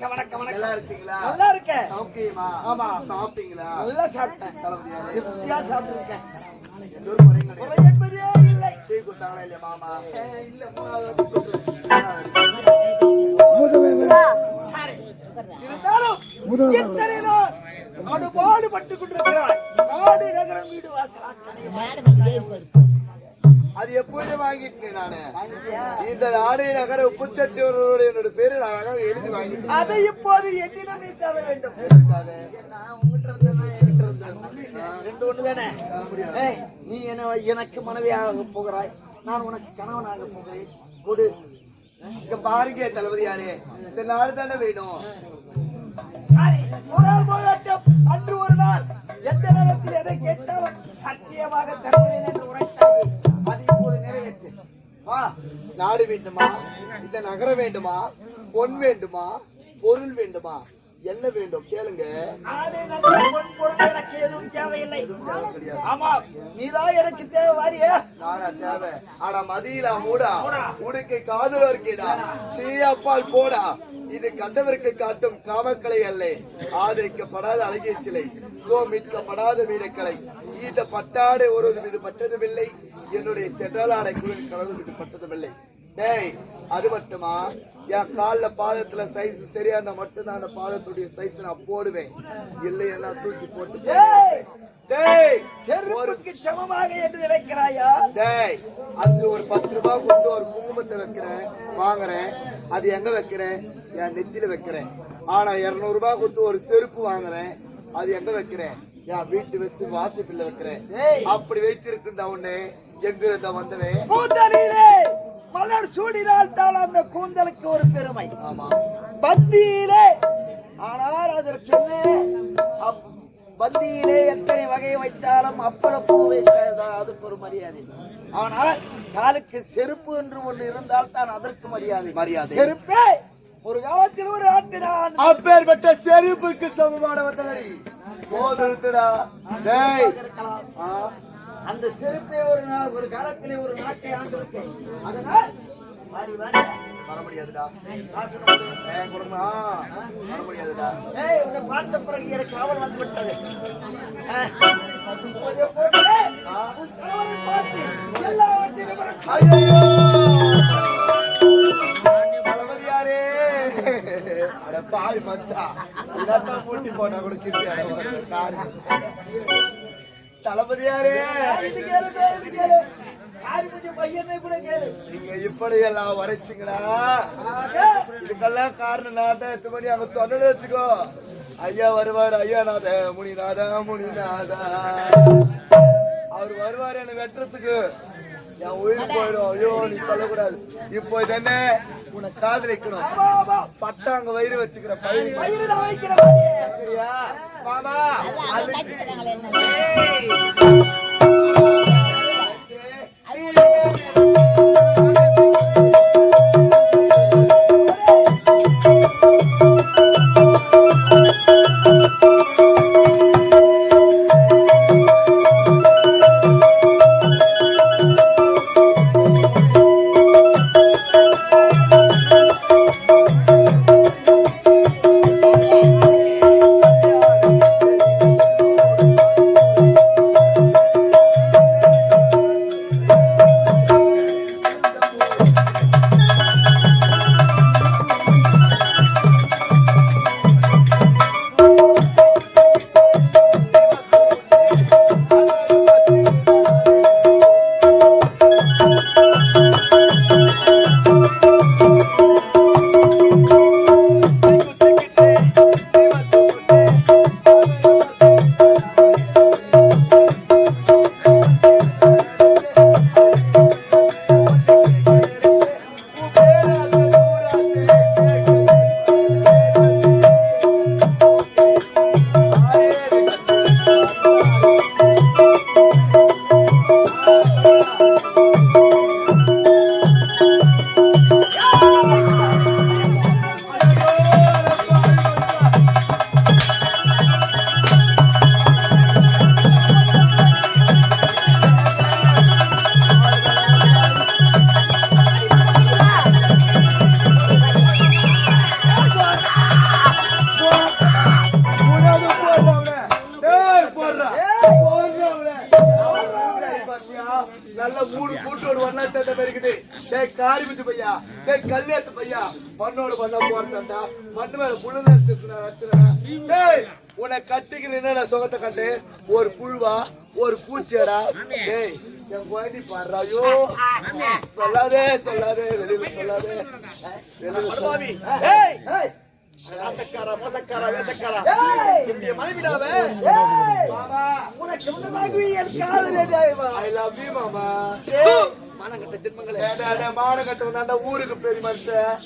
வணக்கம் வணக்கம் வணக்கம். நல்லா இருக்கீங்களா? நல்லா இருக்கேன். சௌக்கியமா ஆமா. சாப்பிட்டீங்களா? நல்லா சாப்பிட்டேன். திருப்தியா சாப்பிட்டுருக்கேன். குறை என்பதே இல்லை. டீ கொடுத்தாங்களா இல்லையா மாமா? இல்ல மூணாவது. இருந்தாலும் இந்த நாடு நகர உப்புச்சட்டி ஒருவருடைய என்னோட பேரு நான் அழகாக எழுதி வாங்கிட்டேன் அதை இப்போது எண்ணினம் நீ தர வேண்டும். ரெண்டு ஒண்ணு தானே? நீ என்ன எனக்கு மனைவியாக போகிறாய். நான் உனக்கு கணவனாக போகிறேன். கொடு. இங்க பாருங்க தளபதியாரே. இந்த நாடு தானே வேணும். அன்று ஒரு நாள். எந்த நேரத்தில் எதை கேட்டாலும் சத்தியமாக தருகிறேன் என்று உரைத்தாயே. அது இப்போது நிறைவேற்று. வா. நாடு வேண்டுமா? இந்த நகரம் வேண்டுமா? பொன் வேண்டுமா? பொருள் வேண்டுமா? என்ன வேண்டும்? கேளுங்க. எனக்கு எதுவும் தேவையில்லை. ஆமா நீதான் எனக்கு தேவை வாரியா நாடா தேவை. ஆனா மதியிலா மூடா? உடுக்கை காதல இருக்கேடா. சீயப்பால் போடா. இது கண்டவருக்கு காட்டும் காமக்கலை அல்ல. ஆதரிக்கப்படாத அழகிய சிலை. சோ மீட்கப்படாத வீரக்கலை. இந்த பட்டாடை ஒருவரும் இது பட்டதுமில்லை. என்னுடைய சென்றாலாடை குளிர் கலந்து இது பட்டதுமில்லை. டேய் அது மட்டுமா? என் கால்ல பாதத்துல சைஸ் சரியா இருந்தா மட்டும்தான் அந்த பாதத்துடைய சைஸ் நான் போடுவேன். இல்லைன்னா தூக்கி போட்டு செருப்புக்கு சமமாக என்று நினைக்கிறாயா? டேய் அது ஒரு பத்து ரூபாய் கொடுத்து ஒரு குங்குமத்தை வைக்கிறேன் வாங்குறேன். அது எங்க வைக்கிறேன்? என் நெத்தியில வைக்கிறேன். ஆனா இருநூறு ரூபாய் கொடுத்து ஒரு செருப்பு வாங்குறேன் அது எங்க வைக்கிறேன்? என் வீட்டு வச்சு வாசப்பில்ல வைக்கிறேன். அப்படி வைத்திருக்கின்ற உடனே எங்க இருந்த வந்தவன் கூந்தலிலே மலர் சூடினால் தான் அந்த கூந்தலுக்கு ஒரு பெருமை. ஆமா. பந்தியிலே ஆனால் அதற்கு என்ன பந்தியிலே எத்தனை வகை வைத்தாலும் அப்பளம் பூ அதுக்கு ஒரு மரியாதை. ஆனால் காலுக்கு செருப்பு என்று ஒன்று இருந்தால் தான் அதற்கு மரியாதை. மரியாதை. செருப்பே ஒரு காலத்தில் ஒரு ஆட்டினான் அப்பேற்பட்ட செருப்புக்கு சமமானவர்களடி போதுடா டேய். இருக்கலாம். ஆ, அந்த செருப்பே ஒரு நாள் ஒரு காலத்திலே ஒரு நாட்டை ஆண்டிருக்கு அதனால் மாறி வாரி வர முடியாதுடா வாசனை கொடுமா. வர முடியாதுடா ஏய், உன்னை பார்த்த பிறகு எனக்கு காவல் வந்து விட்டது. பாய் மச்சா. போட்டு, உன் போட்டா கூட கிட்டி தளபதியாரே. இது கேளு, இது கேளு. நீங்க வரைச்சிங்களா இதுக்கெல்லாம் காரணம் நான் தான் எட்டு மணி அங்க சொன்னு வச்சுக்கோ. ஐயா வருவார் ஐயா நாத முனிநாதா முனிநாதா. அவர் வருவார் என்ன வெட்டுறதுக்கு. என் உயிர் போயிடும். ஐயோ நீ சொல்லக்கூடாது. இப்போ இது என்ன உன்னை காதலிக்கணும். ஆமா, ஆமா. பட்டாங்க வயிறு வச்சுக்கிற பயிர் பயிரை நான் வைக்கிறேன் பாரு. சரியா மாமா அதுக்கு காரி பிடிச்ச பையா. டேய் கல்யாணத்து பையா. மண்ணோட மண்ணா போறா மண்ணு மேல புல்லு வச்சிருக்கேன் டேய் உன்னை கட்டிக்கிற என்ன சுகத்தை கண்டு? ஒரு புழுவா ஒரு பூச்சியடா. டேய் என் குழந்தை பாடுறா. ஐயோ சொல்லாதே சொல்லாதே வெளியில சொல்லாதே. வெளியில மோசக்காரா, வேஷக்காரா. ஏய், என்னுடைய மனைவிடாவே. உனக்கு. I love you, மாமா. மானங்கெட்ட ஜென்மங்களே. ஏடா, ஏடா, மான கட்டவன் தான்டா ஊருக்கு பெரிய மனுஷன்.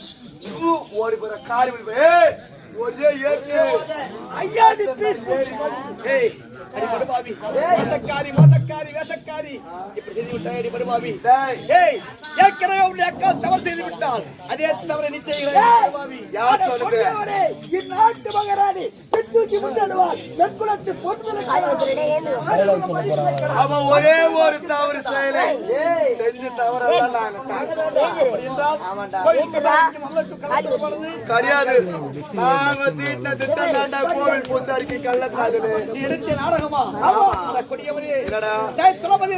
ஓடி போற காரி. ஏய், ஒரே ஏத்து. ஐயா, நீ please பூச்சி. ஏய், அடி படுபாவி. மோசக்காரி, மோசக்காரி, வேஷக்காரி. இப்படி செய்து விட்டாய், அடி படுபாவி. டேய், ஏய், ஏற்கனவே உன்னுடைய அக்கா தவறு செய்து விட்டால் அதே தவறை நீ செய்கிறாய் படுபாவி. யார் சொன்னது? இந்நாட்டு மகாராணி அவன் ஒரே ஒரு தவறு செய்யலை. செஞ்ச தவறெல்லாம் நாங்க கிடையாது நாங்க தீட்டின திட்டம் தாண்டா கோவில் பூசாரிக்கு கள்ளக்காதலு நாடகமா? தளபதி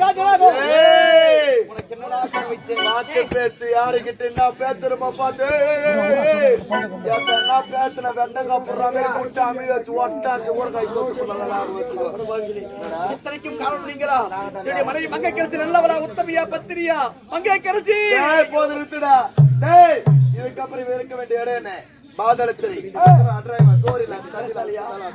பார்த்து பேசு என்ன பேசுறமா பார்த்து. என்ன பேசுன வெண்டங்கா போடுறாங்க முட்டை அமி வச்சு ஒட்டாச்சு ஊறுகாய் தொட்டு நல்லா வச்சுக்கோ? இத்தனைக்கும் காரணம் நீங்களா? என்னுடைய மனைவி மங்கை கரைச்சி நல்லவரா உத்தமியா பத்திரியா மங்கை கரைச்சி! போது நிறுத்துடா. டேய் இதுக்கப்புறம் இருக்க வேண்டிய இடம் என்ன? பாதலச்சரி அட்ராய்மா சோரி இல்ல தண்ணில அழியாதாலும்